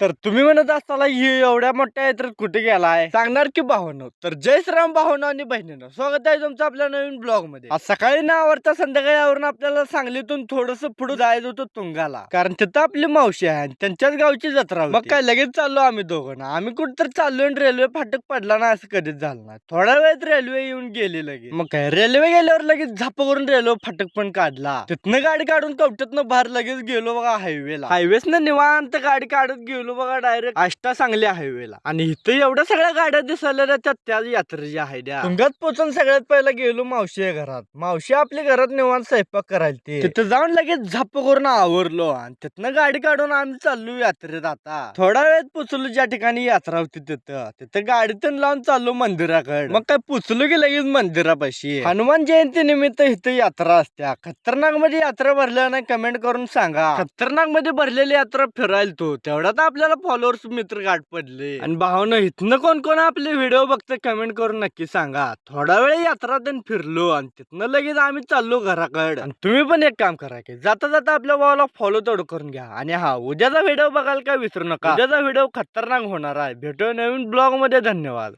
तर तुम्ही म्हणत असताना ही एवढ्या मोठ्या यात्रेत कुठे गेलाय? सांगणार की भावनो? तर जय श्रीराम भावनो आणि बहिणीनं स्वागत आहे तुमचं आपल्या नवीन ब्लॉगमध्ये आज सकाळी ना आवडता संध्याकाळी आवरून आपल्याला सांगलीतून थोडस पुढे जायचं होतं तुंगाला. कारण तिथं आपली मावशी आहे आणि त्यांच्याच गावची जत्रा मग काय लगेच चाललो आम्ही दोघं ना. आम्ही कुठं तर चाललोय आणि रेल्वे फाटक पडला ना असं कधीच झालं नाही. थोड्या वेळात रेल्वे येऊन गेली लगेच. मग काय रेल्वे गेल्यावर लगेच झाप करून रेल्वे फाटक पण काढला. तिथनं गाडी काढून कवट्यातनं बाहेर लगेच गेलो बघा हायवेला. हायवेच ना निवांत गाडी काढत गेलो. बघा डायरेक्ट आष्टा सांगली हायवेला आणि इथं एवढ्या सगळ्या गाड्या दिसायला ना त्या त्या यात्रेच्या आहेत त्या. तुंगात पोचून सगळ्यात पहिला गेलो मावशी घरात. मावशी आपल्या घरात निवांत स्वयंपाक करायला ते. तिथं जाऊन लगेच झप्प करून आवरलो आणि तिथनं गाडी काढून आम्ही चाललो यात्रेत आता. थोडा वेळात पोचलो ज्या ठिकाणी यात्रा होती तिथं. तिथं गाडीतून लावून चाललो मंदिराकडे. मग काय पोचलो की लगेच मंदिरापाशी. हनुमान जयंती निमित्त इथं यात्रा असत्या. खतरनाकमध्ये यात्रा भरल्या नाही कमेंट करून सांगा. खतरनाकमध्ये भरलेली यात्रा फिरायला तो. तेवढ्यात आपल्याला फॉलोअर्स मित्र गाठ पडले. आणि भावनं इथनं कोण कोण आपले व्हिडिओ बघते कमेंट करून नक्की सांगा. थोडा वेळ यात्रा देऊन फिरलो आणि तिथनं लगेच आम्ही चाललो घराकडे. आणि तुम्ही पण एक काम करा की जाता जाता आपल्या भावाला फॉलो तेवढं करून घ्या. आणि हा उद्याचा व्हिडिओ बघायला काय विसरू नका. उद्याचा व्हिडिओ खतरनाक होणार आहे. भेटूया नवीन ब्लॉगमध्ये. धन्यवाद.